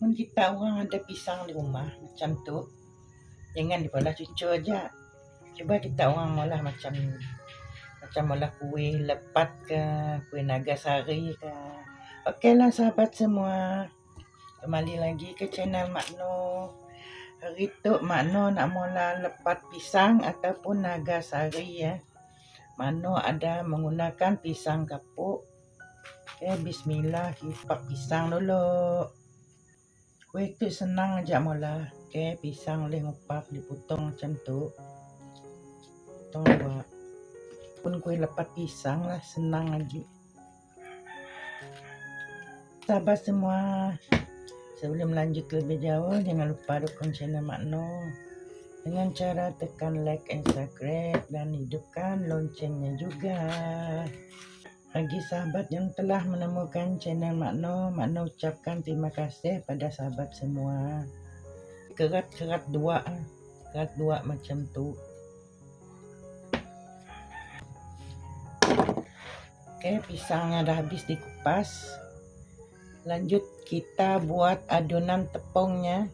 Mun kita orang ada pisang di rumah macam tu, jangan dipolah cucu aja. Cuba kita orang molah macam macam molah kuih lepat ke, kuih nagasari ke. Okeylah sahabat semua. Kembali lagi ke channel Mak Noh. Hari tu Mak Noh nak mula lepat pisang ataupun nagasari ya. Mak Noh ada menggunakan pisang kapuk. Okay, bismillah kita pisang dulu. Kuih tu senang aja mula. Okay, pisang boleh ngupak dipotong macam tu. Potong dua. Pun kuih lepat pisang lah senang lagi. Sabar semua. Sebelum lanjut lebih jauh, jangan lupa dukung channel Mak Noh dengan cara tekan like and subscribe dan hidupkan loncengnya juga. Bagi sahabat yang telah menemukan channel Mak Noh, Mak Noh ucapkan terima kasih pada sahabat semua. Kerat-kerat dua, kerat dua macam tu. Okey, pisangnya dah habis dikupas. Lanjut kita buat adunan tepungnya.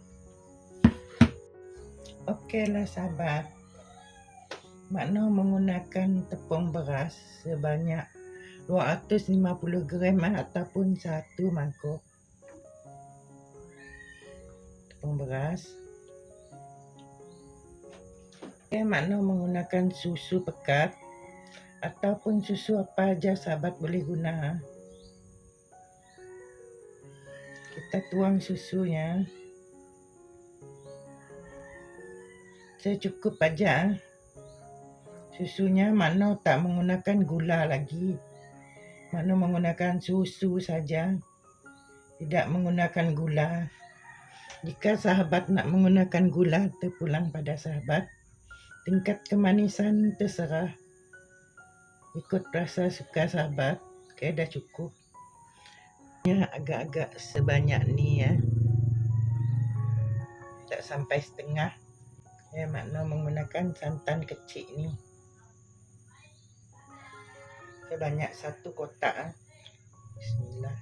Okeylah sahabat. Makna menggunakan tepung beras sebanyak 250 gram ataupun satu mangkuk. Tepung beras. Okay, makna menggunakan susu pekat ataupun susu apa aja sahabat boleh guna kita tuang susunya saya cukup aja susunya mana tak menggunakan gula lagi mana menggunakan susu saja. Tidak menggunakan gula. Jika sahabat nak menggunakan gula terpulang pada sahabat tingkat kemanisan terserah. Ikut rasa suka sahabat okay, dah cukup. Agak-agak sebanyak ni ya. Tak sampai setengah. Ya makna menggunakan santan kecil ni sebanyak satu kotak ah. bismillah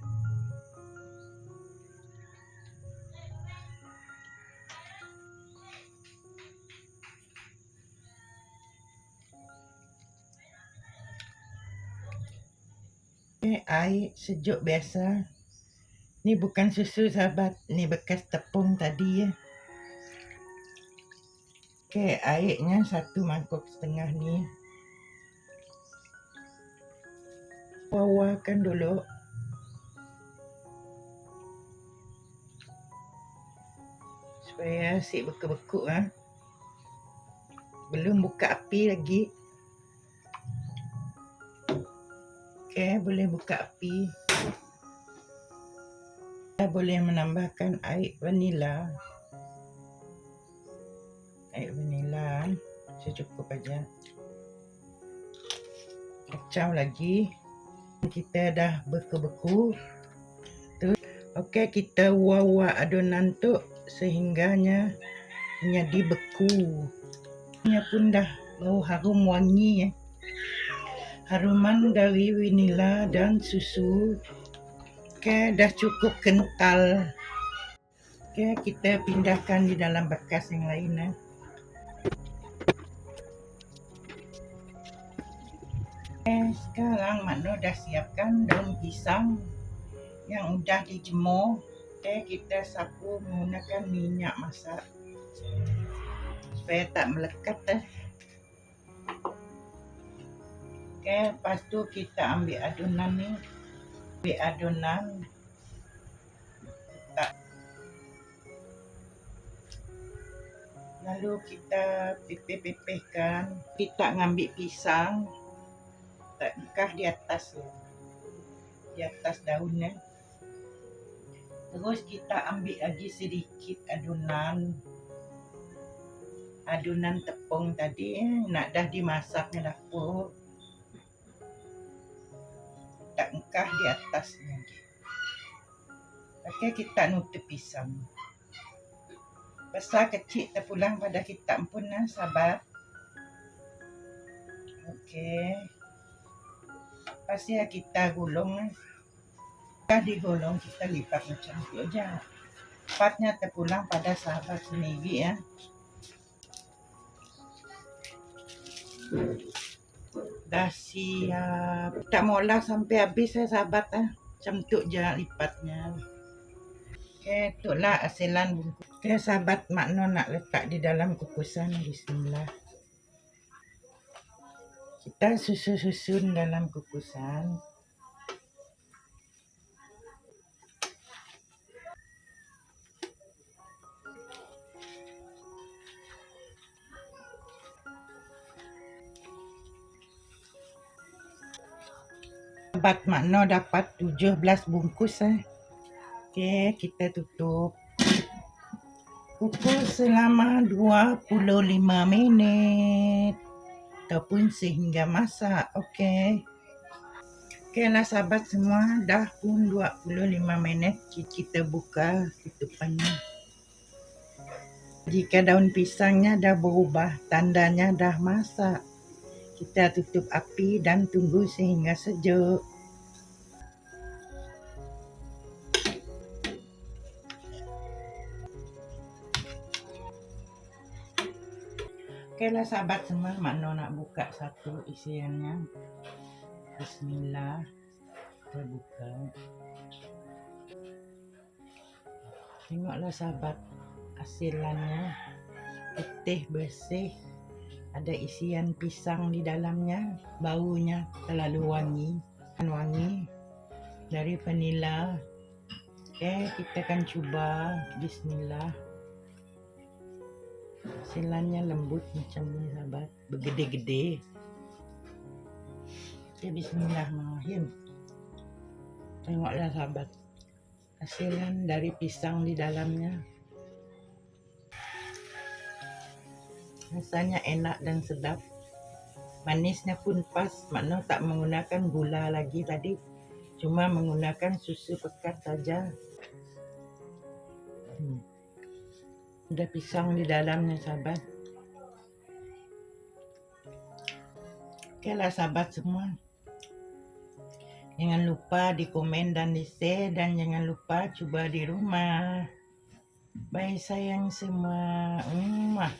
air sejuk biasa Ni bukan susu sahabat, ni bekas tepung tadi ya. Okey, airnya satu mangkuk setengah ni. Wawakan dulu. Supaya asyik beku-beku ha. Belum buka api lagi. Okey, boleh buka api. Kita boleh menambahkan air vanila. Air vanila secukup aja. Kacau lagi. Kita dah beku-beku. Okey, kita wawa adonan tu sehingganya menjadi beku. Ini pun dah bau harum wangi ya. Haruman dari vanila dan susu Okey, dah cukup kental. Okey, kita pindahkan di dalam bekas yang lain eh. Sekarang Mak dah siapkan daun pisang yang sudah dijemur. Okey, kita sapu menggunakan minyak masak supaya tak melekat eh. Okey, lepas tu kita ambil adunan ni. Ambil adunan tak lalu kita pipih-pipihkan. Kita ngambil pisang tak nikah di atas di atas daunnya terus kita ambil lagi sedikit adunan adunan tepung tadi eh, nak dah dimasaknya dapur tak engkah di atasnya. Okey, kita nutup pisang. Besar kecil terpulang pada kita pun lah, sabar. Okey. Pasti kita gulung. Kita digulung, kita lipat macam tu aja. Tepatnya terpulang pada sahabat sendiri ya. Dah siap. Tak mau lah sampai habis ya sahabat ah. Macam tu je lipatnya. Okey, itulah hasilan bungkus. Okey, sahabat makno nak letak di dalam kukusan. Bismillah. Kita susun-susun dalam kukusan. Sahabat makno dapat 17 bungkus eh. Okey, kita tutup. Kukus selama 25 minit ataupun sehingga masak. Okey. Okeylah sahabat semua, dah pun 25 minit kita buka tutupannya. Jika daun pisangnya dah berubah, tandanya dah masak. Kita tutup api dan tunggu sehingga sejuk. Okeylah sahabat semua, Makno nak buka satu isiannya. Bismillah. Kita buka. Tengoklah sahabat hasilannya. Putih bersih. Ada isian pisang di dalamnya. Baunya terlalu wangi. Kan wangi. Dari vanila. Okey, kita akan cuba. Bismillah. Hasilannya lembut macam ni sahabat. Bergede-gede. Okay, bismillahirrahmanirrahim. Tengoklah sahabat. Hasilan dari pisang di dalamnya. Rasanya enak dan sedap. Manisnya pun pas. Makna tak menggunakan gula lagi tadi. Cuma menggunakan susu pekat saja. Hmm. Ada pisang di dalamnya sahabat. Okeylah sahabat semua. Jangan lupa di komen dan di share dan jangan lupa cuba di rumah. Bye sayang semua. Mwah.